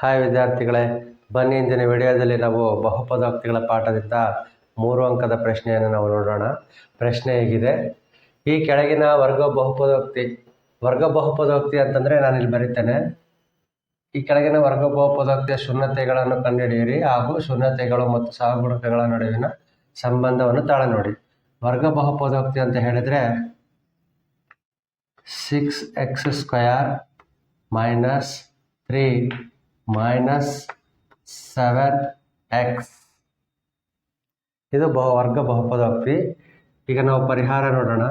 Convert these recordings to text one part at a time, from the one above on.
Hi ವಿದ್ಯಾರ್ಥಿಗಳೇ, ಬನ್ನಿ ಇಂದಿನ ವಿಡಿಯೋದಲ್ಲಿ ನಾವು ಬಹುಪದೋಕ್ತಿಗಳ ಪಾಠದಿಂದ ಮೂರು ಅಂಕದ ಪ್ರಶ್ನೆಯನ್ನು ನಾವು ನೋಡೋಣ. ಪ್ರಶ್ನೆ ಹೇಗಿದೆ, ಈ ಕೆಳಗಿನ ವರ್ಗ ಬಹುಪದೋಕ್ತಿ ವರ್ಗ ಬಹುಪದೋಕ್ತಿ ಅಂತಂದರೆ ನಾನು ಇಲ್ಲಿ ಬರೀತೇನೆ. ಈ ಕೆಳಗಿನ ವರ್ಗ ಬಹುಪದೋಕ್ತಿಯ ಶೂನ್ಯತೆಗಳನ್ನು ಕಂಡುಹಿಡಿಯಿರಿ ಹಾಗೂ ಶೂನ್ಯತೆಗಳು ಮತ್ತು ಸಹಗುಣಕಗಳ ನಡುವಿನ ಸಂಬಂಧವನ್ನು ತಾಳ ನೋಡಿ. ವರ್ಗ ಬಹುಪದೋಕ್ತಿ ಅಂತ ಹೇಳಿದರೆ six x square minus three minus seven x ಇದು ಬಹು ವರ್ಗ ಬಹುಪದೋಕ್ತಿ ಈಗ ನಾವು ಪರಿಹಾರ ನೋಡೋಣ.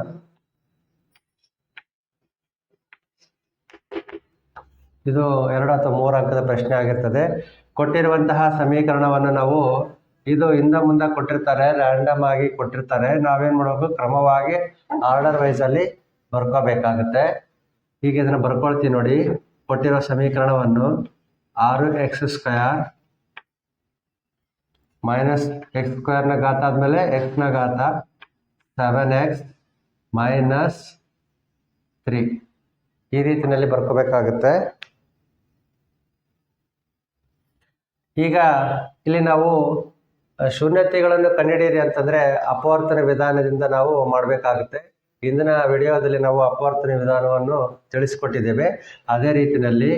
ಇದು ಎರಡು ಅಥವಾ ಮೂರು ಅಂಕದ ಪ್ರಶ್ನೆ ಆಗಿರ್ತದೆ. ಕೊಟ್ಟಿರುವಂತಹ ಸಮೀಕರಣವನ್ನು ನಾವು ಇದು ಹಿಂದ ಮುಂದೆ ಕೊಟ್ಟಿರ್ತಾರೆ ರ್ಯಾಂಡಮ್ ಆಗಿ ಕೊಟ್ಟಿರ್ತಾರೆ. ನಾವೇನು ಮಾಡಬೇಕು? ಕ್ರಮವಾಗಿ ಆರ್ಡರ್ ವೈಸಲ್ಲಿ ಬರ್ಕೋಬೇಕಾಗುತ್ತೆ. ಈಗ ಇದನ್ನು ಬರ್ಕೊಳ್ತೀವಿ ನೋಡಿ. ಕೊಟ್ಟಿರೋ ಸಮೀಕರಣವನ್ನು. ಆರು ಎಕ್ಸ್ ಸ್ಕ್ವಯರ್ ಮೈನಸ್ ಎಕ್ಸ್ ಸ್ಕ್ವೇರ್ನ ಘಾತ ಆದಮೇಲೆ ಎಕ್ಸ್ನ ಘಾತ ಸೆವೆನ್ ಎಕ್ಸ್ ಮೈನಸ್ ತ್ರೀ ಈ ರೀತಿಯಲ್ಲಿ ಬರ್ಕೋಬೇಕಾಗುತ್ತೆ. ಈಗ ಇಲ್ಲಿ ನಾವು ಶೂನ್ಯತೆಗಳನ್ನು ಕಂಡುಹಿಡಿಯಿರಿ ಅಂತಂದರೆ ಅಪವರ್ತನ ವಿಧಾನದಿಂದ ನಾವು ಮಾಡಬೇಕಾಗುತ್ತೆ. ಇಂದಿನ ವಿಡಿಯೋದಲ್ಲಿ ನಾವು ಅಪವರ್ತನ ವಿಧಾನವನ್ನು ತಿಳಿಸಿಕೊಟ್ಟಿದ್ದೇವೆ. ಅದೇ ರೀತಿಯಲ್ಲಿ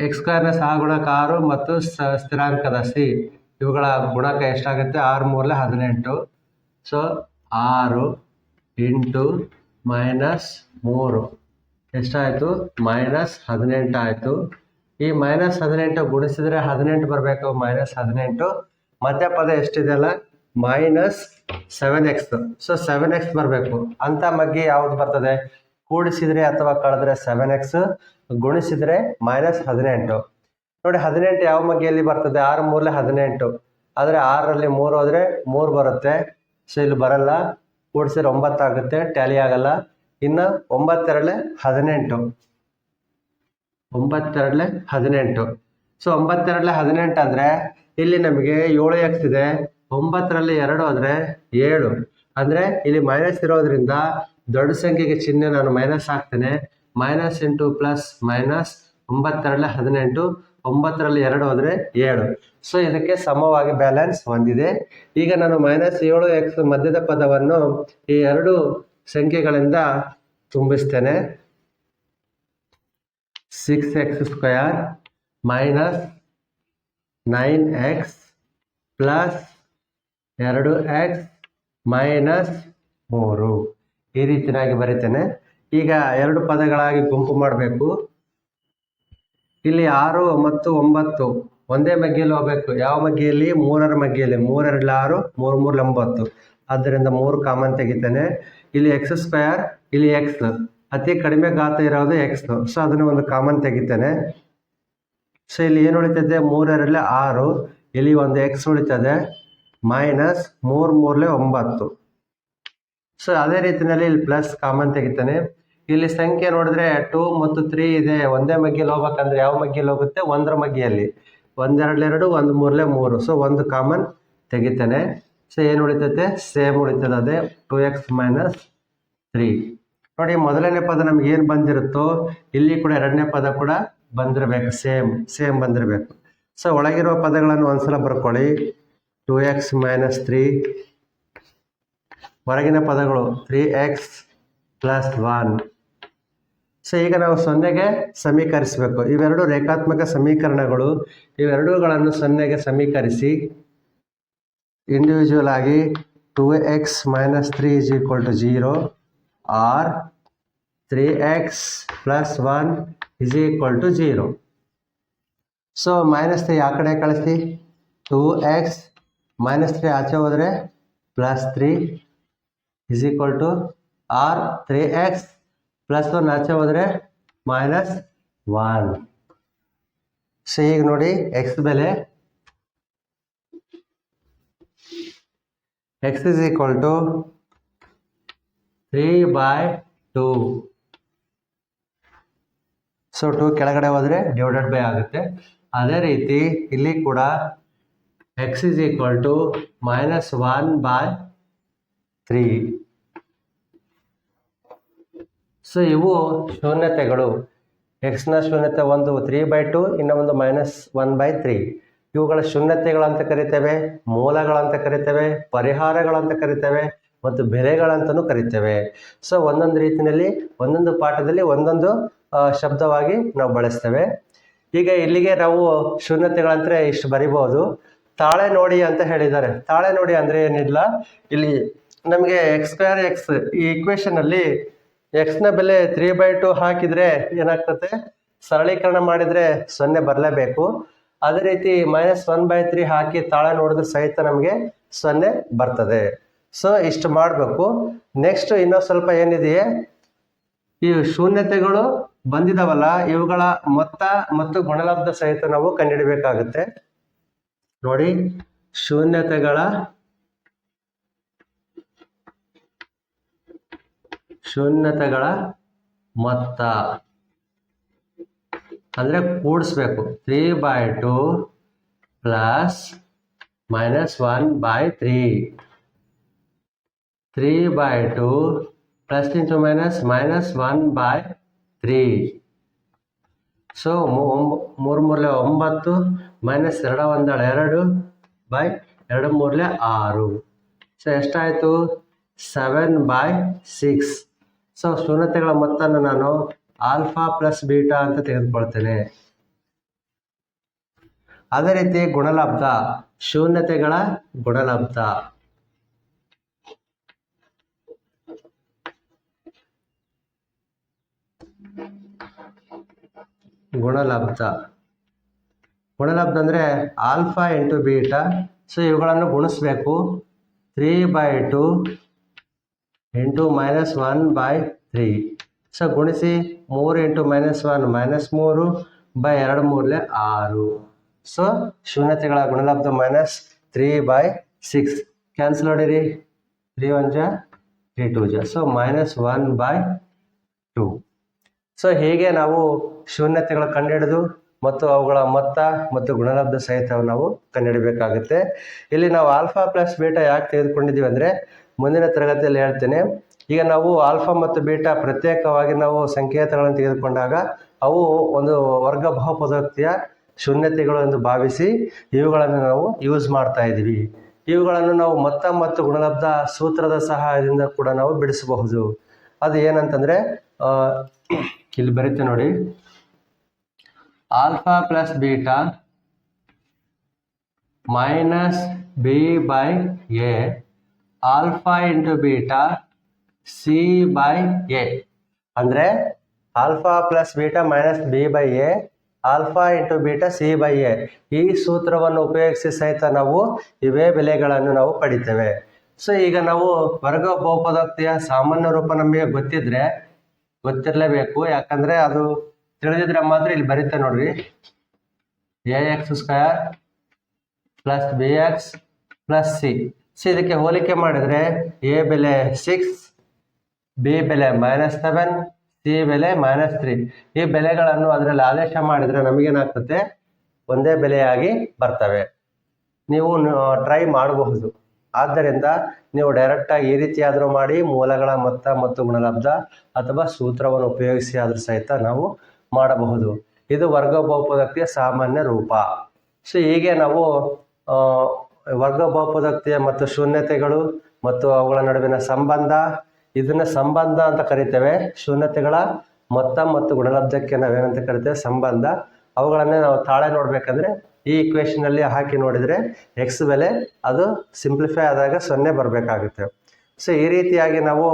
ಎಕ್ಸ್ ಸ್ಕ್ವೇರ್ನ ಸಹಗುಣಕ ಆರು ಮತ್ತು ಸ್ಥಿರಾಂಕದ ಸಿ ಇವುಗಳ ಗುಣಕ ಎಷ್ಟಾಗುತ್ತೆ? ಆರು ಮೂರಲೆ ಹದಿನೆಂಟು. ಸೊ ಆರು ಇಂಟು ಮೈನಸ್ ಮೂರು. ಎಷ್ಟಾಯಿತು? ಮೈನಸ್ ಹದಿನೆಂಟು ಆಯಿತು. ಈ ಮೈನಸ್ ಹದಿನೆಂಟು ಗುಣಿಸಿದರೆ ಹದಿನೆಂಟು ಬರಬೇಕು. ಮೈನಸ್ ಹದಿನೆಂಟು. ಮಧ್ಯಪದ ಎಷ್ಟಿದೆಯಲ್ಲ? Minus seven x. So seven x ಬರಬೇಕು. ಅಂತ ಮಗ್ಗಿ ಯಾವ್ದು ಬರ್ತದೆ? ಕೂಡಿಸಿದ್ರೆ ಅಥವಾ ಕಳೆದ್ರೆ ಸೆವೆನ್ ಎಕ್ಸ್ ಗುಣಿಸಿದ್ರೆ ಮೈನಸ್ ಹದಿನೆಂಟು. ನೋಡಿ, ಹದಿನೆಂಟು ಯಾವ ಮಗ್ಗಿಯಲ್ಲಿ ಬರ್ತದೆ? ಆರು ಮೂರಲೆ ಹದಿನೆಂಟು. ಆದರೆ ಆರರಲ್ಲಿ ಮೂರು ಹೋದರೆ ಮೂರು ಬರುತ್ತೆ. ಸೊ ಇಲ್ಲಿ ಬರಲ್ಲ. ಕೂಡಿಸಿದ್ರೆ ಒಂಬತ್ತಾಗುತ್ತೆ ಟ್ಯಾಲಿ ಆಗಲ್ಲ. ಇನ್ನು ಒಂಬತ್ತೆರಡಲೆ ಹದಿನೆಂಟು. ಒಂಬತ್ತೆರಡಲೆ ಹದಿನೆಂಟು. ಸೊ ಒಂಬತ್ತೆರಡಲೆ ಹದಿನೆಂಟು ಅಂದರೆ ಇಲ್ಲಿ ನಮಗೆ ಏಳು ಎಕ್ಸ್ ಇದೆ. ಒಂಬತ್ತರಲ್ಲಿ ಎರಡು ಆದರೆ ಏಳು. ಅಂದರೆ ಇಲ್ಲಿ ಮೈನಸ್ ಇರೋದ್ರಿಂದ ದೊಡ್ಡ ಸಂಖ್ಯೆಗೆ ಚಿಹ್ನೆ ನಾನು ಮೈನಸ್ ಹಾಕ್ತೇನೆ. ಮೈನಸ್ ಇಂಟು ಪ್ಲಸ್ ಮೈನಸ್ ಒಂಬತ್ತರಲ್ಲಿ ಹದಿನೆಂಟು, ಒಂಬತ್ತರಲ್ಲಿ ಎರಡು ಹೋದರೆ ಏಳು. ಸೊ ಇದಕ್ಕೆ ಸಮವಾಗಿ ಬ್ಯಾಲೆನ್ಸ್ ಹೊಂದಿದೆ. ಈಗ ನಾನು ಮೈನಸ್ ಏಳು ಎಕ್ಸ್ ಮಧ್ಯದ ಪದವನ್ನು ಈ ಎರಡು ಸಂಖ್ಯೆಗಳಿಂದ ತುಂಬಿಸ್ತೇನೆ. Six x square minus nine x plus ಎರಡು ಎಕ್ಸ್ ಮೈನಸ್ ಮೂರು. ಈ ರೀತಿಯಾಗಿ ಬರೀತೇನೆ. ಈಗ ಎರಡು ಪದಗಳಾಗಿ ಗುಂಪು ಮಾಡಬೇಕು. ಇಲ್ಲಿ ಆರು ಮತ್ತು ಒಂಬತ್ತು ಒಂದೇ ಮಗ್ಗಿಯಲ್ಲಿ ಹೋಗ್ಬೇಕು. ಯಾವ ಮಗ್ಗಿಯಲ್ಲಿ? ಮೂರರ ಮಗ್ಗಿಯಲ್ಲಿ. ಮೂರರಲ್ಲಿ ಆರು, ಮೂರು ಮೂರಲ್ಲಿ ಒಂಬತ್ತು. ಆದ್ದರಿಂದ ಮೂರು ಕಾಮನ್ ತೆಗಿತೇನೆ. ಇಲ್ಲಿ ಎಕ್ಸ್ ಸ್ಕ್ವಯರ್ ಇಲ್ಲಿ ಎಕ್ಸ್ ಅತಿ ಕಡಿಮೆ ಗಾತ್ರ ಇರೋದು ಎಕ್ಸ್ ಸೊ ಅದನ್ನು ಒಂದು ಕಾಮನ್ ತೆಗಿತೇನೆ. ಸೊ ಇಲ್ಲಿ ಏನು ಉಳಿತದೆ? ಮೂರರಲ್ಲಿ ಆರು. ಇಲ್ಲಿ ಒಂದು ಎಕ್ಸ್ ಉಳಿತದೆ. ಮೈನಸ್ ಮೂರು ಮೂರಲೆ ಒಂಬತ್ತು. ಸೊ ಅದೇ ರೀತಿಯಲ್ಲಿ ಇಲ್ಲಿ ಪ್ಲಸ್ ಕಾಮನ್ ತೆಗಿತಾನೆ. ಇಲ್ಲಿ ಸಂಖ್ಯೆ ನೋಡಿದ್ರೆ ಟೂ ಮತ್ತು ತ್ರೀ ಇದೆ. ಒಂದೇ ಮಗ್ಗಿಯಲ್ಲಿ ಹೋಗ್ಬೇಕಂದ್ರೆ ಯಾವ ಮಗ್ಗಿಯಲ್ಲಿ ಹೋಗುತ್ತೆ ಒಂದರ ಮಗ್ಗಿಯಲ್ಲಿ. ಒಂದೆರಡೆರಡು ಒಂದು ಮೂರಲೆ ಮೂರು. ಸೊ ಒಂದು ಕಾಮನ್ ತೆಗಿತಾನೆ. ಸೊ ಏನು ಉಳಿತೈತೆ? ಸೇಮ್ ಉಳಿತದೆ ಅದೇ ಟೂ ಎಕ್ಸ್ ಮೈನಸ್ ತ್ರೀ ನೋಡಿ, ಮೊದಲನೇ ಪದ ನಮ್ಗೆ ಏನು ಬಂದಿರುತ್ತೋ, ಇಲ್ಲಿ ಕೂಡ ಎರಡನೇ ಪದ ಕೂಡ ಬಂದಿರಬೇಕು. ಸೇಮ್ ಸೇಮ್ ಬಂದಿರಬೇಕು. ಸೊ ಒಳಗಿರುವ ಪದಗಳನ್ನು ಒಂದ್ಸಲ ಬರ್ಕೊಳ್ಳಿ. ಟೂ ಎಕ್ಸ್ ಮೈನಸ್ ತ್ರೀ ಹೊರಗಿನ ಪದಗಳು three X plus one so ಈಗ ನಾವು ಸೊನ್ನೆಗೆ ಸಮೀಕರಿಸಬೇಕು. ಇವೆರಡು ರೇಖಾತ್ಮಕ ಸಮೀಕರಣಗಳು. ಇವೆರಡುಗಳನ್ನು ಸೊನ್ನೆಗೆ ಸಮೀಕರಿಸಿ ಇಂಡಿವಿಜುವಲ್ ಆಗಿ two x minus three is equal to zero or three x plus one is equal to zero so minus three ಆ ಕಡೆ ಕಳಿಸಿ. ಟೂ ಎಕ್ಸ್ ಮೈನಸ್ ತ್ರೀ ಆಚೆ ಹೋದರೆ plus three is equal to or three x plus one ಆಚೆ ಹೋದರೆ minus one so ಈಗ ನೋಡಿ X ಬೆಲೆ x is equal to three by two so two ಕೆಳಗಡೆ ಹೋದರೆ ಡಿವೈಡೆಡ್ ಬೈ ಆಗುತ್ತೆ. ಅದೇ ರೀತಿ ಇಲ್ಲಿ ಕೂಡ x is equal to minus one by three so ಇವು ಶೂನ್ಯತೆಗಳು. ಎಕ್ಸ್ನ ಶೂನ್ಯತೆ ಒಂದು ತ್ರೀ ಬೈ ಟು ಇನ್ನು ಒಂದು ಮೈನಸ್ ಒನ್ ಬೈ ತ್ರೀ ಇವುಗಳ ಶೂನ್ಯತೆಗಳಂತ ಕರಿತೇವೆ, ಮೂಲಗಳಂತ ಕರಿತೇವೆ, ಪರಿಹಾರಗಳಂತ ಕರಿತೇವೆ ಮತ್ತು ಬೆಲೆಗಳಂತಲೂ ಕರಿತೇವೆ. ಸೊ ಒಂದೊಂದು ರೀತಿಯಲ್ಲಿ, ಒಂದೊಂದು ಪಾಠದಲ್ಲಿ ಒಂದೊಂದು ಶಬ್ದವಾಗಿ ನಾವು ಬಳಸ್ತೇವೆ. ಈಗ ಇಲ್ಲಿಗೆ ನಾವು ಶೂನ್ಯತೆಗಳಂತೆ ಇಷ್ಟು ಬರಿಬೋದು ತಾಳೆ ನೋಡಿ ಅಂತ ಹೇಳಿದ್ದಾರೆ. ತಾಳೆ ನೋಡಿ ಅಂದರೆ ಏನಿಲ್ಲ. ಇಲ್ಲಿ ನಮಗೆ ಎಕ್ಸ್ ಸ್ಕ್ವೇರ್ ಎಕ್ಸ್ ಈ ಇಕ್ವೇಷನಲ್ಲಿ ಎಕ್ಸ್ನ ಬೆಲೆ ತ್ರೀ ಬೈ ಟು ಹಾಕಿದರೆ ಏನಾಗ್ತದೆ? ಸರಳೀಕರಣ ಮಾಡಿದರೆ ಸೊನ್ನೆ ಬರಲೇಬೇಕು. ಅದೇ ರೀತಿ ಮೈನಸ್ ಒನ್ ಬೈ ತ್ರೀ ಹಾಕಿ ತಾಳೆ ನೋಡಿದ್ರೆ ಸಹಿತ ನಮಗೆ ಸೊನ್ನೆ ಬರ್ತದೆ. ಸೊ ಇಷ್ಟು ಮಾಡಬೇಕು. ನೆಕ್ಸ್ಟ್ ಇನ್ನೊಂದು ಸ್ವಲ್ಪ ಏನಿದೆಯೇ? ಈ ಶೂನ್ಯತೆಗಳು ಬಂದಿದಾವಲ್ಲ, ಇವುಗಳ ಮೊತ್ತ ಮತ್ತು ಗುಣಲಬ್ಧ ಸಹಿತ ನಾವು ಕಂಡುಹಿಡಬೇಕಾಗುತ್ತೆ. ನೋಡಿ, ಶೂನ್ಯತೆಗಳ ಶೂನ್ಯತೆಗಳ ಮೊತ್ತ. ಅಂದರೆ ಕೂಡಿಸ್ಬೇಕು. Three by two plus minus one by three three by two plus into minus minus one by three so ಮೂರು ಮೂರಲೆ ಒಂಬತ್ತು ಮೈನಸ್ ಎರಡ ಒಂದಳ ಎರಡು ಬೈ ಎರಡು ಮೂರಲೆ ಆರು. ಸೊ ಎಷ್ಟಾಯಿತು? ಸೆವೆನ್ ಬೈ ಸಿಕ್ಸ್ ಸೊ ಶೂನ್ಯತೆಗಳ ಮೊತ್ತವನ್ನು ನಾನು ಆಲ್ಫಾ ಪ್ಲಸ್ ಬೀಟಾ ಅಂತ ತೆಗೆದುಕೊಳ್ತೇನೆ. ಅದೇ ರೀತಿ ಗುಣಲಬ್ಧ, ಶೂನ್ಯತೆಗಳ ಗುಣಲಬ್ಧ. ಗುಣಲಬ್ಧ. ಗುಣಲಬ್ಧ ಅಂದರೆ ಆಲ್ಫಾ ಇಂಟು ಬೀಟಾ ಸೊ ಇವುಗಳನ್ನು ಗುಣಿಸ್ಬೇಕು. Three by two into minus one by three so ಗುಣಿಸಿ ಮೂರು ಇಂಟು ಮೈನಸ್ ಒನ್ ಮೈನಸ್ ಮೂರು ಬೈ ಎರಡು ಮೂರಲೆ ಆರು. ಸೊ ಶೂನ್ಯತೆಗಳ ಗುಣಲಬ್ಧ minus three by six cancel ಹೊಡೀರಿ three one ಜ ತ್ರೀ ಟೂ ಜಾ. So minus one by two so ಹೀಗೆ ನಾವು ಶೂನ್ಯತೆಗಳ ಕಂಡುಹಿಡಿದು ಮತ್ತು ಅವುಗಳ ಮೊತ್ತ ಮತ್ತು ಗುಣಲಬ್ಧ ಸಹಿತ ನಾವು ಕಂಡುಹಿಡಬೇಕಾಗುತ್ತೆ. ಇಲ್ಲಿ ನಾವು ಆಲ್ಫಾ ಪ್ಲಸ್ ಬೀಟಾ ಯಾಕೆ ತೆಗೆದುಕೊಂಡಿದ್ದೀವಿ ಅಂದರೆ ಮುಂದಿನ ತರಗತಿಯಲ್ಲಿ ಹೇಳ್ತೇನೆ. ಈಗ ನಾವು ಆಲ್ಫಾ ಮತ್ತು ಬೀಟಾ ಪ್ರತ್ಯೇಕವಾಗಿ ನಾವು ಸಂಕೇತಗಳನ್ನು ತೆಗೆದುಕೊಂಡಾಗ ಅವು ಒಂದು ವರ್ಗ ಬಹುಪದೋಕ್ತಿಯ ಶೂನ್ಯತೆಗಳು ಎಂದು ಭಾವಿಸಿ ಇವುಗಳನ್ನು ನಾವು ಯೂಸ್ ಮಾಡ್ತಾ ಇದ್ದೀವಿ. ಇವುಗಳನ್ನು ನಾವು ಮೊತ್ತ ಮತ್ತು ಗುಣಲಬ್ಧ ಸೂತ್ರದ ಸಹಾಯದಿಂದ ಕೂಡ ನಾವು ಬಿಡಿಸಬಹುದು. ಅದು ಏನಂತಂದರೆ ಇಲ್ಲಿ ಬರುತ್ತೆ ನೋಡಿ. Alpha plus beta minus b by a alpha into beta c by a ಅಂದರೆ alpha plus beta minus b by a alpha into beta c by a ಈ ಸೂತ್ರವನ್ನು ಉಪಯೋಗಿಸಿ ಸಹಿತ ನಾವು ಇವೇ ಬೆಲೆಗಳನ್ನು ನಾವು ಪಡಿತೇವೆ. ಸೊ ಈಗ ನಾವು ವರ್ಗ ಬಹುಪದೋಕ್ತಿಯ ಸಾಮಾನ್ಯ ರೂಪ ನಮಗೆ ಗೊತ್ತಿದ್ರೆ ಗೊತ್ತಿರಲೇಬೇಕು. ಯಾಕಂದರೆ ಅದು ತಿಳಿದಿದ್ರೆ ಮಾತ್ರ ಇಲ್ಲಿ ಬರುತ್ತೆ ನೋಡ್ರಿ. A x square plus b x plus c c ಇದಕ್ಕೆ ಹೋಲಿಕೆ ಮಾಡಿದರೆ ಎ ಬೆಲೆ ಸಿಕ್ಸ್ ಬಿ ಬೆಲೆ ಮೈನಸ್ ಸೆವೆನ್ ಸಿ ಬೆಲೆ ಮೈನಸ್ ತ್ರೀ ಈ ಬೆಲೆಗಳನ್ನು ಅದರಲ್ಲಿ ಆದೇಶ ಮಾಡಿದರೆ ನಮಗೇನಾಗ್ತದೆ ಒಂದೇ ಬೆಲೆಯಾಗಿ ಬರ್ತವೆ. ನೀವು ಟ್ರೈ ಮಾಡಬಹುದು. ಆದ್ದರಿಂದ ನೀವು ಡೈರೆಕ್ಟಾಗಿ ಈ ರೀತಿಯಾದರೂ ಮಾಡಿ ಮೂಲಗಳ ಮೊತ್ತ ಮತ್ತು ಗುಣಲಬ್ಧ ಅಥವಾ ಸೂತ್ರವನ್ನು ಉಪಯೋಗಿಸಿ ಆದರೂ ಸಹಿತ ನಾವು ಮಾಡಬಹುದು. ಇದು ವರ್ಗ ಬಹುಪದಕ್ಕೆ ಸಾಮಾನ್ಯ ರೂಪ. ಸೊ ಹೀಗೆ ನಾವು ವರ್ಗ ಬಹುಪದೋಕ್ತಿಯ ಮತ್ತು ಶೂನ್ಯತೆಗಳು ಮತ್ತು ಅವುಗಳ ನಡುವಿನ ಸಂಬಂಧ. ಇದನ್ನ ಸಂಬಂಧ ಅಂತ ಕರಿತೇವೆ. ಶೂನ್ಯತೆಗಳ ಮೊತ್ತ ಮತ್ತು ಗುಣಲಬ್ಧಕ್ಕೆ ನಾವೇನಂತ ಕರಿತೇವೆ? ಸಂಬಂಧ. ಅವುಗಳನ್ನೇ ನಾವು ತಾಳೆ ನೋಡ್ಬೇಕಂದ್ರೆ ಈ ಅಲ್ಲಿ ಹಾಕಿ ನೋಡಿದರೆ ಎಕ್ಸ್ ಬೆಲೆ ಅದು ಸಿಂಪ್ಲಿಫೈ ಆದಾಗ ಸೊನ್ನೆ ಬರಬೇಕಾಗುತ್ತೆ. ಸೊ ಈ ರೀತಿಯಾಗಿ ನಾವು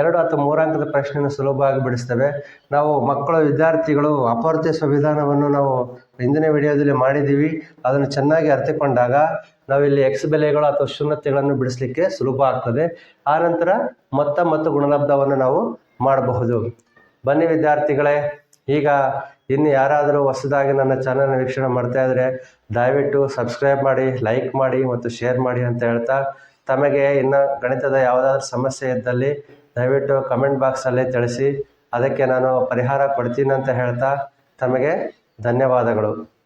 ಎರಡು ಅಥವಾ ಮೂರಾಂಕದ ಪ್ರಶ್ನೆಯನ್ನು ಸುಲಭವಾಗಿ ಬಿಡಿಸ್ತೇವೆ. ನಾವು ಮಕ್ಕಳು, ವಿದ್ಯಾರ್ಥಿಗಳು ಅಪವರ್ತಿಸುವ ವಿಧಾನವನ್ನು ನಾವು ಹಿಂದಿನ ವಿಡಿಯೋದಲ್ಲಿ ಮಾಡಿದ್ದೀವಿ. ಅದನ್ನು ಚೆನ್ನಾಗಿ ಅರ್ಥಕೊಂಡಾಗ ನಾವಿಲ್ಲಿ ಎಕ್ಸ್ ಬೆಲೆಗಳು ಅಥವಾ ಶೂನ್ಯತೆಗಳನ್ನು ಬಿಡಿಸಲಿಕ್ಕೆ ಸುಲಭ ಆಗ್ತದೆ. ಆನಂತರ ಮೊತ್ತ ಮತ್ತು ಗುಣಲಬ್ಧವನ್ನು ನಾವು ಮಾಡಬಹುದು. ಬನ್ನಿ ವಿದ್ಯಾರ್ಥಿಗಳೇ, ಈಗ ಇನ್ನು ಯಾರಾದರೂ ಹೊಸದಾಗಿ ನನ್ನ ಚಾನಲ್ನ ವೀಕ್ಷಣೆ ಮಾಡ್ತಾ ಇದ್ದರೆ ದಯವಿಟ್ಟು ಸಬ್ಸ್ಕ್ರೈಬ್ ಮಾಡಿ, ಲೈಕ್ ಮಾಡಿ ಮತ್ತು ಶೇರ್ ಮಾಡಿ ಅಂತ ಹೇಳ್ತಾ ತಮಗೆ ಇನ್ನು ಗಣಿತದ ಯಾವುದಾದ್ರೂ ಸಮಸ್ಯೆ ಇದ್ದಲ್ಲಿ ದಯವಿಟ್ಟು ಕಮೆಂಟ್ ಬಾಕ್ಸಲ್ಲಿ ತಿಳಿಸಿ, ಅದಕ್ಕೆ ನಾನು ಪರಿಹಾರ ಕೊಡ್ತೀನಿ ಅಂತ ಹೇಳ್ತಾ ತಮಗೆ ಧನ್ಯವಾದಗಳು.